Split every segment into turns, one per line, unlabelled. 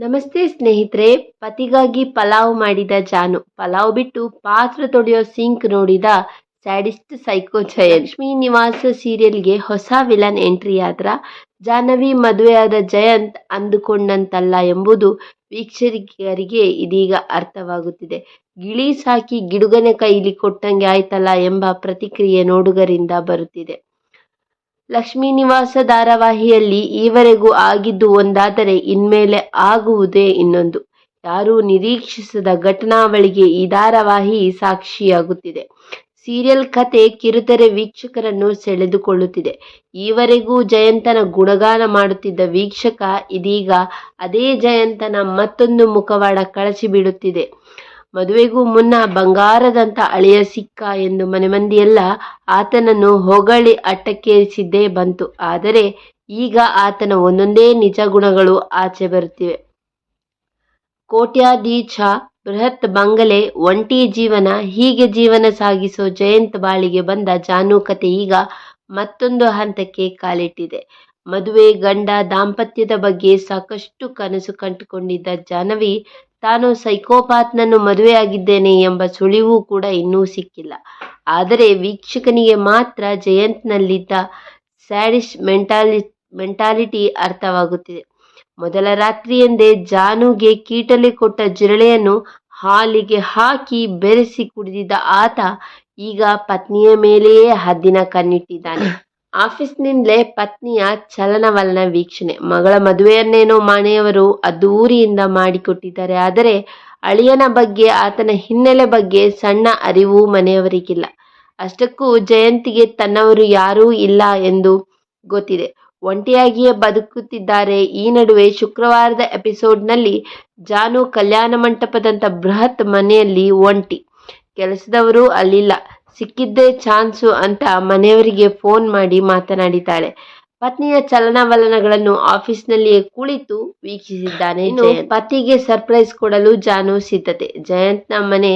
ನಮಸ್ತೆ ಸ್ನೇಹಿತರೆ, ಪತಿಗಾಗಿ ಪಲಾವ್ ಮಾಡಿದ ಜಾನು. ಪಲಾವ್ ಬಿಟ್ಟು ಪಾತ್ರ ತೊಡೆಯೋ ಸಿಂಕ್ ನೋಡಿದ ಸ್ಯಾಡಿಸ್ಟ್ ಸೈಕೋ ಜಯ ಲಕ್ಷ್ಮೀ ನಿವಾಸ ಸೀರಿಯಲ್ಗೆ ಹೊಸ ವಿಲನ್ ಎಂಟ್ರಿ ಆದ್ರ ಜಾಹ್ನವಿ ಮದುವೆಯಾದ ಜಯಂತ್ ಅಂದುಕೊಂಡಂತಲ್ಲ ಎಂಬುದು ವೀಕ್ಷಕರಿಗೆ ಇದೀಗ ಅರ್ಥವಾಗುತ್ತಿದೆ. ಗಿಳಿ ಸಾಕಿ ಗಿಡುಗನ ಕೈಲಿ ಕೊಟ್ಟಂಗೆ ಆಯ್ತಲ್ಲ ಎಂಬ ಪ್ರತಿಕ್ರಿಯೆ ನೋಡುಗರಿಂದ ಬರುತ್ತಿದೆ. ಲಕ್ಷ್ಮೀ ನಿವಾಸ ಧಾರಾವಾಹಿಯಲ್ಲಿ ಈವರೆಗೂ ಆಗಿದ್ದು ಒಂದಾದರೆ ಇನ್ಮೇಲೆ ಆಗುವುದೇ ಇನ್ನೊಂದು. ಯಾರೂ ನಿರೀಕ್ಷಿಸದ ಘಟನಾವಳಿಗೆ ಈ ಧಾರಾವಾಹಿ ಸಾಕ್ಷಿಯಾಗುತ್ತಿದೆ. ಸೀರಿಯಲ್ ಕತೆ ಕಿರುತೆರೆ ವೀಕ್ಷಕರನ್ನು ಸೆಳೆದುಕೊಳ್ಳುತ್ತಿದೆ. ಈವರೆಗೂ ಜಯಂತನ ಗುಣಗಾನ ಮಾಡುತ್ತಿದ್ದ ವೀಕ್ಷಕ ಇದೀಗ ಅದೇ ಜಯಂತನ ಮತ್ತೊಂದು ಮುಖವಾಡ ಕಳಚಿಬಿಡುತ್ತಿದೆ. ಮದುವೆಗೂ ಮುನ್ನ ಬಂಗಾರದಂತ ಅಳಿಯ ಸಿಕ್ಕ ಎಂದು ಮನೆಮಂದಿಯೆಲ್ಲ ಆತನನ್ನು ಹೊಗಳಿ ಅಟ್ಟಕ್ಕೇರಿಸಿದ್ದೇ ಬಂತು. ಆದರೆ ಈಗ ಆತನ ಒಂದೊಂದೇ ನಿಜ ಗುಣಗಳು ಆಚೆ ಬರುತ್ತಿವೆ. ಕೋಟ್ಯಾಧೀಶ ಬೃಹತ್ ಬಂಗಲೆ ಒಂಟಿ ಜೀವನ, ಹೀಗೆ ಜೀವನ ಸಾಗಿಸೋ ಜಯಂತ್ ಬಾಳಿಗೆ ಬಂದ ಜಾನು ಕತೆ ಈಗ ಮತ್ತೊಂದು ಹಂತಕ್ಕೆ ಕಾಲಿಟ್ಟಿದೆ. ಮದುವೆ ಗಂಡ ದಾಂಪತ್ಯದ ಬಗ್ಗೆ ಸಾಕಷ್ಟು ಕನಸು ಕಂಡುಕೊಂಡಿದ್ದ ಜಾಹ್ನವಿ ತಾನು ಸೈಕೋಪಾತ್ನನ್ನು ಮದುವೆಯಾಗಿದ್ದೇನೆ ಎಂಬ ಸುಳಿವು ಕೂಡ ಇನ್ನೂ ಸಿಕ್ಕಿಲ್ಲ. ಆದರೆ ವೀಕ್ಷಕನಿಗೆ ಮಾತ್ರ ಜಯಂತ್ನಲ್ಲಿದ್ದ ಸ್ಯಾಡಿಶ್ ಮೆಂಟಾಲಿ, ಮೆಂಟಾಲಿಟಿ ಅರ್ಥವಾಗುತ್ತಿದೆ. ಮೊದಲ ರಾತ್ರಿಯಂದೇ ಜಾನುಗೆ ಕೀಟಲೆ ಕೊಟ್ಟ ಜಿರಳೆಯನ್ನು ಹಾಲಿಗೆ ಹಾಕಿ ಬೆರೆಸಿ ಕುಡಿದಿದ್ದ ಆತ ಈಗ ಪತ್ನಿಯ ಮೇಲೆಯೇ ಹದ್ದಿನ ಕಣ್ಣಿಟ್ಟಿದ್ದಾನೆ. ಆಫೀಸ್ನಿಂದಲೇ ಪತ್ನಿಯ ಚಲನವಲನ ವೀಕ್ಷಣೆ. ಮಗಳ ಮದುವೆಯನ್ನೇನೋ ಮನೆಯವರು ಅದ್ದೂರಿಯಿಂದ ಮಾಡಿಕೊಟ್ಟಿದ್ದಾರೆ. ಆದರೆ ಅಳಿಯನ ಬಗ್ಗೆ, ಆತನ ಹಿನ್ನೆಲೆ ಬಗ್ಗೆ ಸಣ್ಣ ಅರಿವು ಮನೆಯವರಿಗಿಲ್ಲ. ಅಷ್ಟಕ್ಕೂ ಜಯಂತಿಗೆ ತನ್ನವರು ಯಾರೂ ಇಲ್ಲ ಎಂದು ಗೊತ್ತಿದೆ. ಒಂಟಿಯಾಗಿಯೇ ಬದುಕುತ್ತಿದ್ದಾರೆ. ಈ ನಡುವೆ ಶುಕ್ರವಾರದ ಎಪಿಸೋಡ್ನಲ್ಲಿ ಜಾನು ಕಲ್ಯಾಣ ಮಂಟಪದಂಥ ಬೃಹತ್ ಮನೆಯಲ್ಲಿ ಒಂಟಿ. ಕೆಲಸದವರು ಅಲ್ಲಿಲ್ಲ. ಸಿಕ್ಕಿದ್ದೇ ಚಾನ್ಸು ಅಂತ ಮನೆಯವರಿಗೆ ಫೋನ್ ಮಾಡಿ ಮಾತನಾಡಿದ್ದಾಳೆ. ಪತ್ನಿಯ ಚಲನವಲನಗಳನ್ನು ಆಫೀಸ್ನಲ್ಲಿಯೇ ಕುಳಿತು ವೀಕ್ಷಿಸಿದ್ದಾನೆ ಪತಿಗೆ ಸರ್ಪ್ರೈಸ್ ಕೊಡಲು ಜಾನು ಸಿದ್ಧತೆ. ಜಯಂತ್ನ ಮನೆ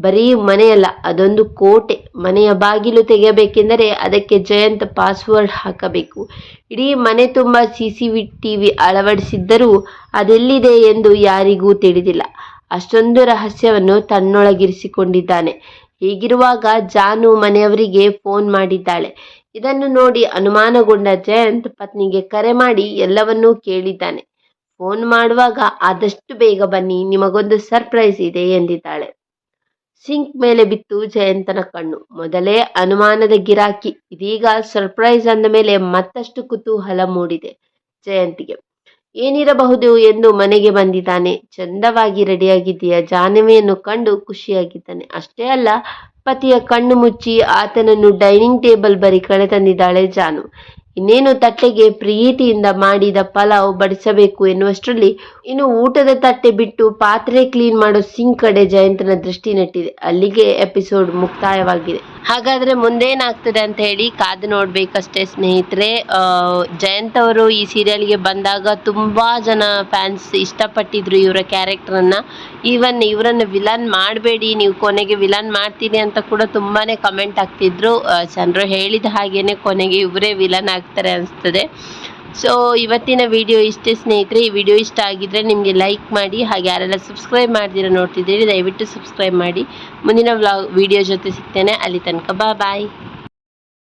ಬರೀ ಮನೆಯಲ್ಲ ಅದೊಂದು ಕೋಟೆ. ಮನೆಯ ಬಾಗಿಲು ತೆಗೆಯಬೇಕೆಂದರೆ ಅದಕ್ಕೆ ಜಯಂತ್ ಪಾಸ್ವರ್ಡ್ ಹಾಕಬೇಕು. ಇಡೀ ಮನೆ ತುಂಬ ಸಿ ಸಿ ಟಿವಿ ಅಳವಡಿಸಿದ್ದರೂ ಅದೆಲ್ಲಿದೆ ಎಂದು ಯಾರಿಗೂ ತಿಳಿದಿಲ್ಲ. ಅಷ್ಟೊಂದು ರಹಸ್ಯವನ್ನು ತನ್ನೊಳಗಿರಿಸಿಕೊಂಡಿದ್ದಾನೆ. ಹೀಗಿರುವಾಗ ಜಾನು ಮನೆಯವರಿಗೆ ಫೋನ್ ಮಾಡಿದ್ದಾಳೆ. ಇದನ್ನು ನೋಡಿ ಅನುಮಾನಗೊಂಡ ಜಯಂತ್ ಪತ್ನಿಗೆ ಕರೆ ಮಾಡಿ ಎಲ್ಲವನ್ನೂ ಕೇಳಿದ್ದಾನೆ. ಫೋನ್ ಮಾಡುವಾಗ, ಆದಷ್ಟು ಬೇಗ ಬನ್ನಿ, ನಿಮಗೊಂದು ಸರ್ಪ್ರೈಸ್ ಇದೆ ಎಂದಿದ್ದಾಳೆ. ಸಿಂಕ್ ಮೇಲೆ ಬಿತ್ತು ಜಯಂತನ ಕಣ್ಣು. ಮೊದಲೇ ಅನುಮಾನದ ಗಿರಾಕಿ, ಇದೀಗ ಸರ್ಪ್ರೈಸ್ ಅಂದ ಮೇಲೆ ಮತ್ತಷ್ಟು ಕುತೂಹಲ ಮೂಡಿದೆ ಜಯಂತಿಗೆ. ಏನಿರಬಹುದು ಎಂದು ಮನೆಗೆ ಬಂದಿದ್ದಾನೆ. ಚಂದವಾಗಿ ರೆಡಿಯಾಗಿದ್ದೀಯ. ಜಾನವಿಯನ್ನು ಕಂಡು ಖುಷಿಯಾಗಿದ್ದಾನೆ. ಅಷ್ಟೇ ಅಲ್ಲ, ಪತಿಯ ಕಣ್ಣು ಮುಚ್ಚಿ ಆತನನ್ನು ಡೈನಿಂಗ್ ಟೇಬಲ್ ಬರಿ ಕಳೆ ತಂದಿದ್ದಾಳೆ ಜಾನು. ಇನ್ನೇನು ತಟ್ಟೆಗೆ ಪ್ರೀತಿಯಿಂದ ಮಾಡಿದ ಪಲಾವ್ ಬಡಿಸಬೇಕು ಎನ್ನುವಷ್ಟರಲ್ಲಿ ಇನ್ನು ಊಟದ ತಟ್ಟೆ ಬಿಟ್ಟು ಪಾತ್ರೆ ಕ್ಲೀನ್ ಮಾಡೋ ಸಿಂಕ್ ಕಡೆ ಜಯಂತನ ದೃಷ್ಟಿ ನೆಟ್ಟಿದೆ. ಅಲ್ಲಿಗೆ ಎಪಿಸೋಡ್ ಮುಕ್ತಾಯವಾಗಿದೆ. ಹಾಗಾದ್ರೆ ಮುಂದೇನಾಗ್ತದೆ ಅಂತ ಹೇಳಿ ಕಾದು ನೋಡ್ಬೇಕಷ್ಟೇ ಸ್ನೇಹಿತರೆ. ಜಯಂತ್ ಅವರು ಈ ಸೀರಿಯಲ್ಗೆ ಬಂದಾಗ ತುಂಬಾ ಜನ ಫ್ಯಾನ್ಸ್ ಇಷ್ಟಪಟ್ಟಿದ್ರು ಇವರ ಕ್ಯಾರೆಕ್ಟರನ್ನ ಈವನ್ ಇವರನ್ನು ವಿಲನ್ ಮಾಡಬೇಡಿ, ನೀವು ಕೊನೆಗೆ ವಿಲನ್ ಮಾಡ್ತೀನಿ ಅಂತ ಕೂಡ ತುಂಬಾನೇ ಕಮೆಂಟ್ ಆಗ್ತಿದ್ರು ಜನರು ಹೇಳಿದ ಹಾಗೇನೆ ಕೊನೆಗೆ ಇವರೇ ವಿಲನ್ ಆಗ್ತಾರೆ ಅನಿಸ್ತದೆ. ಸೊ ಇವತ್ತಿನ ವಿಡಿಯೋ ಇಷ್ಟೇ ಸ್ನೇಹಿತರೆ, ಈ ವಿಡಿಯೋ ಇಷ್ಟ ಆಗಿದ್ರೆ ನಿಮಗೆ ಲೈಕ್ ಮಾಡಿ, ಹಾಗೆ ಯಾರೆಲ್ಲ ಸಬ್ಸ್ಕ್ರೈಬ್ ಮಾಡಿದಿರ ನೋಡ್ತಿದ್ದೀರಿ, ದಯವಿಟ್ಟು ಸಬ್ಸ್ಕ್ರೈಬ್ ಮಾಡಿ. ಮುಂದಿನ ವ್ಲಾಗ್ ವಿಡಿಯೋ ಜೊತೆ ಸಿಗ್ತೇನೆ. ಅಲ್ಲಿ ತನಕ ಬಾ ಬಾಯ್